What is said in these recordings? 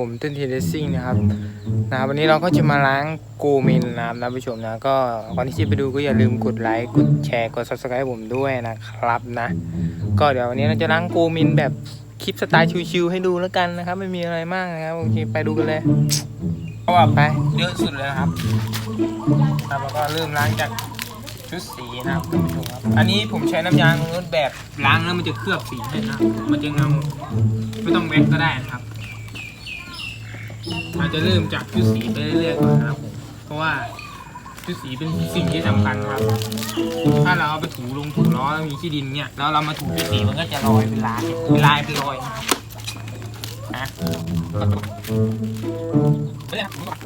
ผมต้นทีเลสซิ่งนะครับนะครับวันนี้เราก็จะมาล้างโกมินนะครับนะผู้ชมนะก็ก่อนที่จะไปดูก็อย่าลืมกดไลค์กดแชร์กด subscribe ผมด้วยนะครับนะ ก็เดี๋ยววันนี้เราจะล้างโกมินแบบคลิปสไตล์ชิวๆให้ดูแล้วกันนะครับ ไม่มีอะไรมากนะครับโอเคไปดูกันเลยก็ว่าไปเยอะสุดเลยนะครับครับแล้วก็เริ่มล้างจากชุดสีนะครับท่านผู้ชมครับ อันนี้ผมใช้น้ำยางรถแบบล้างแล้วมันจะเคลือบสีให้นะครับมันจะเงาไม่ต้องแว็กก็ได้นะครับ อาจจะเริ่มจากชุดสีไปเรื่อยๆก่อนนะครับผมเพราะว่าชุดสีเป็นสิ่งที่สำคัญครับ ถ้าเราเอาไปถูลงถูล้อมีขี้ดินเนี่ยแล้วเรามาถูชุดสีมันก็จะลอยเป็นลายเป็นลายเป็นรอยนะครับนะเฮ้ยครับ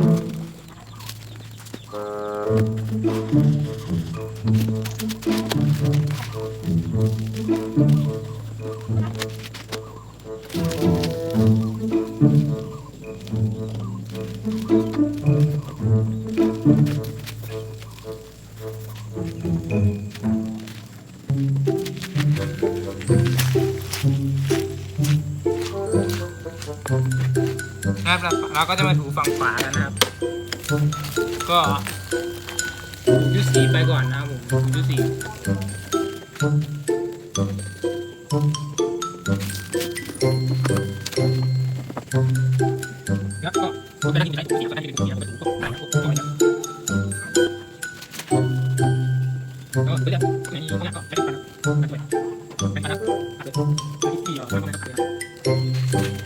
เราเราก็จะมาถูฝั่งขวากันนะครับ ก็ยูสีไปก่อนนะครับผมยูสีแล้วก็ก็ได้ยินไหมสีก็ได้ยินเสียงมันถูกต้องนะครับก็ไม่ได้ก็เดี๋ยวในนี้ก็ใช้ปันปันด้วยเป็นปันนะอาจจะที่เรา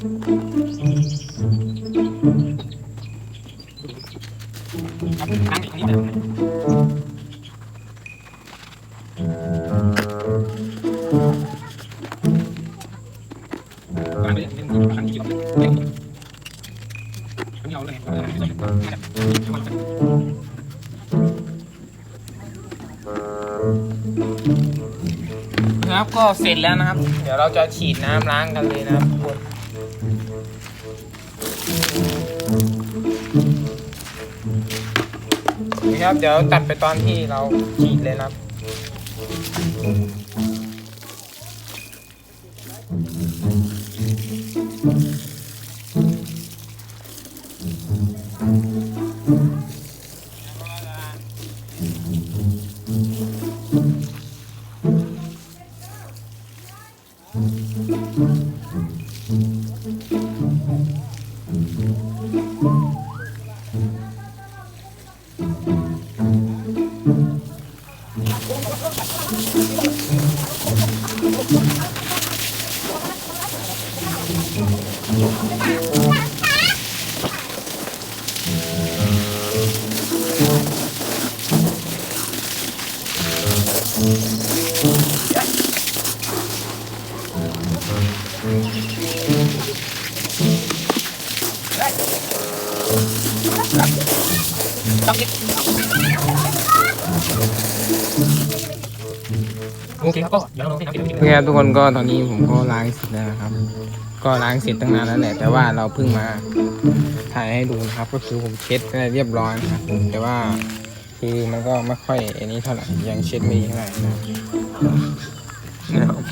ที่เครับก็เสร็จแล้วนะครับ เดี๋ยวเราจะฉีดน้ำล้างกันเลยนะครับทุกคนนี่ครับเดี๋ยวตัดไปตอนที่เราฉีดเลยนะครับ โอ้ โอเคครับก็เดี๋ยวเราลองให้น้ำเสร็จโอเคครับทุกคนก็ตอนนี้ผมก็ล้างเสร็จแล้วนะครับ ก็ล้างเสร็จตั้งนานแล้วแหละ แต่ว่าเราเพิ่งมาถ่ายให้ดูนะครับ ก็คือผมเช็ดได้เรียบร้อยนะครับแต่ว่าคือมันก็ไม่ค่อยอันนี้เท่าไหร่ยังเช็ดไม่ดีเท่าไหร่นะนะครับ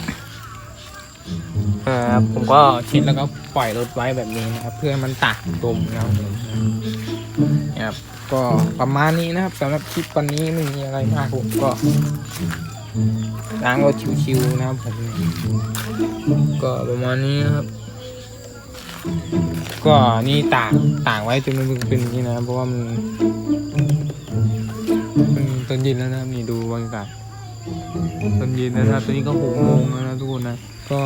อ่อผมก็เช็ดแล้วก็ปล่อยรถไว้แบบนี้นะครับ เพื่อให้มันตากลมนะครับผมนะครับ ก็ประมาณนี้นะครับสำหรับคลิปวันนี้ไม่มีอะไรมากผมก็ล้างรถชิวๆนะครับผมก็ประมาณนี้นะครับ ก็นี่ตากตากไว้จนมันเป็นอย่างนี้นะเพราะว่ามันมันตอนเย็นแล้วนะครับนี่ดูบรรยากาศตอนเย็นนะครับตอนนี้ก็หกโมงแล้วนะทุกคนนะก็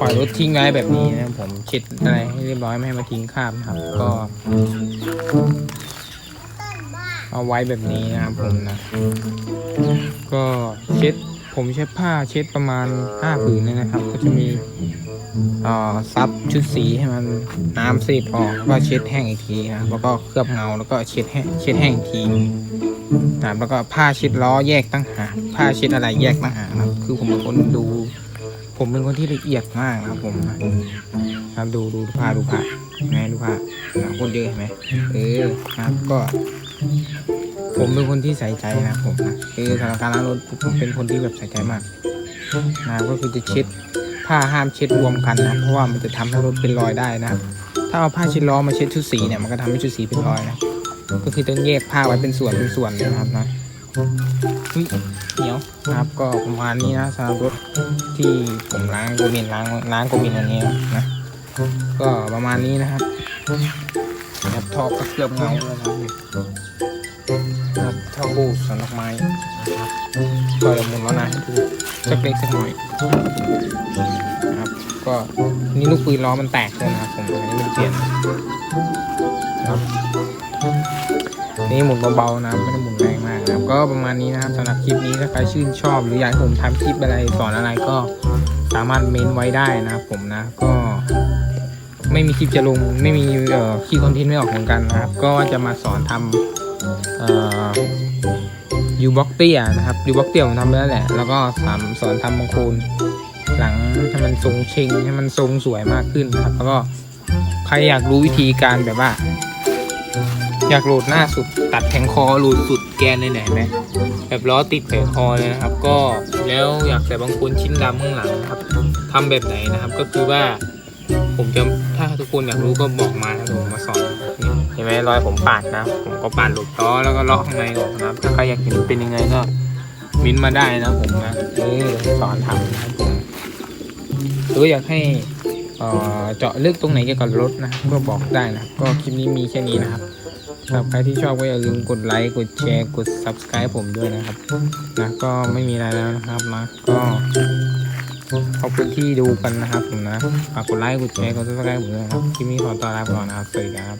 ปล่อยรถทิ้งไว้แบบนี้นะผมเช็ดอะไรให้เรียบร้อยไม่ให้มาทิ้งข้ามนะครับ ก็ เอาไว้แบบนี้นะครับผมนะ ก็เช็ดผมเช็ดผ้าเช็ดประมาณห้าผืนเลยนะครับ ก็จะมีเอ่อซับชุดสีให้มันน้ำซีดออกแล้วก็เช็ดแห้งอีกทีนะครับแล้วก็เคลือบเงาแล้วก็เช็ดแห้งเช็ดแห้งอีกทีนะครับแล้วก็ผ้าเช็ดล้อแยกตั้งหากผ้าเช็ดอะไรแยกตั้งหากนะครับคือผมเป็นคนดู ผมเป็นคนที่ละเอียดมากนะครับผมครับดูดูผ้าดูผ้าไหมดูผ้านะคนเยอะเห็นไหมเออครับก็ ผมเป็นคนที่ใส่ใจนะผมนะคือสำหรับการล้างรถผมเป็นคนที่แบบใส่ใจมากนะก็คือจะเช็ดผ้าห้ามเช็ดรวมกันนะเพราะว่ามันจะทำให้รถเป็นรอยได้นะ ถ้าเอาผ้าเช็ดล้อมาเช็ดชุดสีเนี่ยมันก็ทำให้ชุดสีเป็นรอยนะก็คือต้องแยกผ้าไว้เป็นส่วนเป็นส่วนนะครับนะ เฮ้ยเหนียวนะครับก็ประมาณนี้นะสำหรับรถที่ผมล้างโกมินล้างล้างโกมินอันนี้นะก็ประมาณนี้นะครับนะครับทอก็เคลือบเงาแล้วนะครับครับเท่าบูสวนดอกไม้นะครับก็เดี๋ยวหมุนแล้วนะให้ดูสักเล็กสักหน่อยนะครับก็นี่ลูกปืนล้อมันแตกเลยนะครับผมอันนี้มันเปลี่ยนนะครับนี่หมุนเบาๆนะไม่ได้หมุนแรง นะครับก็ประมาณนี้นะครับสำหรับคลิปนี้ถ้าใครชื่นชอบ หรืออยากให้ผมทำคลิปอะไรสอนอะไรก็สามารถเมนไว้ได้นะครับผมนะก็ไม่มีคลิปจะลงไม่มีเอ่อคลิปคอนเทนต์ไม่ออกเหมือนกันนะครับ ก็จะมาสอนทำเอ่อยูบ็อกเตียนะครับยูบ็อกเตียผมทำไปแล้วแหละ แล้วก็สอนสอนทำบางโคนหลังให้มันทรงเชงให้มันทรงสวยมากขึ้นนะครับ แล้วก็ใครอยากรู้วิธีการแบบว่า อยากโหลดหน้าสุด ตัดแผงคอโหลดสุดแกนเลยไหนไหมแบบล้อติดแผงคอเลยนะครับ ก็แล้วอยากใส่บางคนชิ้นดำข้างหลังนะครับทำแบบไหนนะครับ ก็คือว่า ผมจะถ้าทุกคนอยากรู้ก็บอกมานะผมมาสอนนี่เห็นไหมรอยผมปาดนะผมก็ปาดหลุดล้อแล้วก็เลาะข้างในออกนะครับ ถ้าใครอยากเห็นเป็นยังไงก็มิ้นมาได้นะผมนะเออสอนทำนะครับผมหรืออยากให้ เจาะลึกตรงไหนเกี่ยวกับรถนะก็บอกได้นะก็คลิปนี้มีแค่นี้นะครับสำหรับใครที่ชอบก็อย่าลืมกดไลค์กดแชร์กด subscribe ผมด้วยนะครับนะก็ไม่มีอะไรแล้วนะครับนะก็ขอบคุณที่ดูกันนะครับผมนะฝากกดไลค์กดแชร์กดซับสไครต์ผมด้วยนะครับคลิปนี้ขอตัวลาไปก่อนนะครับสวัสดีครับ